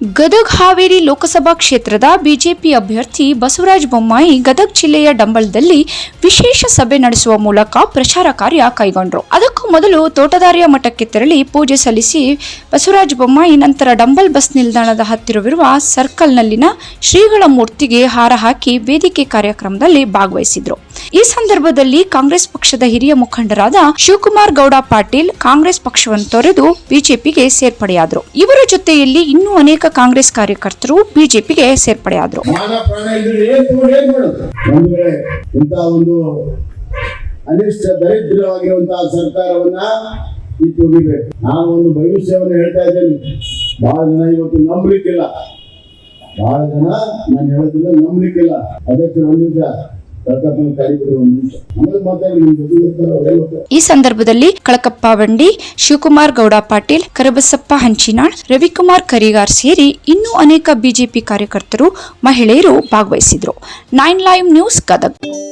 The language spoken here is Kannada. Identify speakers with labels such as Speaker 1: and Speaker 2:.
Speaker 1: ಗದಗ್ ಹಾವೇರಿ ಲೋಕಸಭಾ ಕ್ಷೇತ್ರದ ಬಿಜೆಪಿ ಅಭ್ಯರ್ಥಿ ಬಸವರಾಜ ಬೊಮ್ಮಾಯಿ ಗದಗ ಜಿಲ್ಲೆಯ ಡಂಬಳದಲ್ಲಿ ವಿಶೇಷ ಸಭೆ ನಡೆಸುವ ಮೂಲಕ ಪ್ರಚಾರ ಕಾರ್ಯ ಕೈಗೊಂಡರು. ಅದಕ್ಕೂ ಮೊದಲು ತೋಟದಾರಿಯ ಮಠಕ್ಕೆ ತೆರಳಿ ಪೂಜೆ ಸಲ್ಲಿಸಿ ಬಸವರಾಜ ಬೊಮ್ಮಾಯಿ ನಂತರ ಡಂಬಲ್ ಬಸ್ ನಿಲ್ದಾಣದ ಹತ್ತಿರವಿರುವ ಸರ್ಕಲ್ನಲ್ಲಿನ ಶ್ರೀಗಳ ಮೂರ್ತಿಗೆ ಹಾರ ಹಾಕಿ ವೇದಿಕೆ ಕಾರ್ಯಕ್ರಮದಲ್ಲಿ ಭಾಗವಹಿಸಿದ್ರು. ಈ ಸಂದರ್ಭದಲ್ಲಿ ಕಾಂಗ್ರೆಸ್ ಪಕ್ಷದ ಹಿರಿಯ ಮುಖಂಡರಾದ ಶಿವಕುಮಾರ್ ಗೌಡ ಪಾಟೀಲ್ ಕಾಂಗ್ರೆಸ್ ಪಕ್ಷವನ್ನು ತೊರೆದು ಬಿಜೆಪಿಗೆ ಸೇರ್ಪಡೆಯಾದರು. ಇವರ ಜೊತೆಯಲ್ಲಿ ಇನ್ನೂ ಅನೇಕ ಕಾಂಗ್ರೆಸ್ ಕಾರ್ಯಕರ್ತರು ಬಿಜೆಪಿಗೆ ಸೇರ್ಪಡೆಯಾದರು.
Speaker 2: ಅನಿಷ್ಟ ದರಿದ್ರವಾಗಿರುವಂತಹ ಸರ್ಕಾರವನ್ನ ಒಗಿಬೇಕು ನಾನು ಒಂದು ಭವಿಷ್ಯವನ್ನು ಹೇಳ್ತಾ ಇದ್ದೇನೆ. ಬಹಳ ಜನ ಇವತ್ತು ನಂಬಲಿಕ್ಕಿಲ್ಲ. ಬಹಳ ಜನ ನಾನು ಹೇಳೋದನ್ನ ನಂಬಲಿಕ್ಕಿಲ್ಲ. ಅದಕ್ಕೆ ಒಂದು
Speaker 1: ಈ ಸಂದರ್ಭದಲ್ಲಿ ಕಳಕಪ್ಪ ಬಂಡಿ, ಶಿವಕುಮಾರ್ ಗೌಡ ಪಾಟೀಲ್, ಕರಬಸಪ್ಪ ಹಂಚಿನಾಳ್, ರವಿಕುಮಾರ್ ಕರಿಗಾರ್ ಸೇರಿ ಇನ್ನೂ ಅನೇಕ ಬಿಜೆಪಿ ಕಾರ್ಯಕರ್ತರು, ಮಹಿಳೆಯರು ಭಾಗವಹಿಸಿದ್ರು. Nine live news Gadag.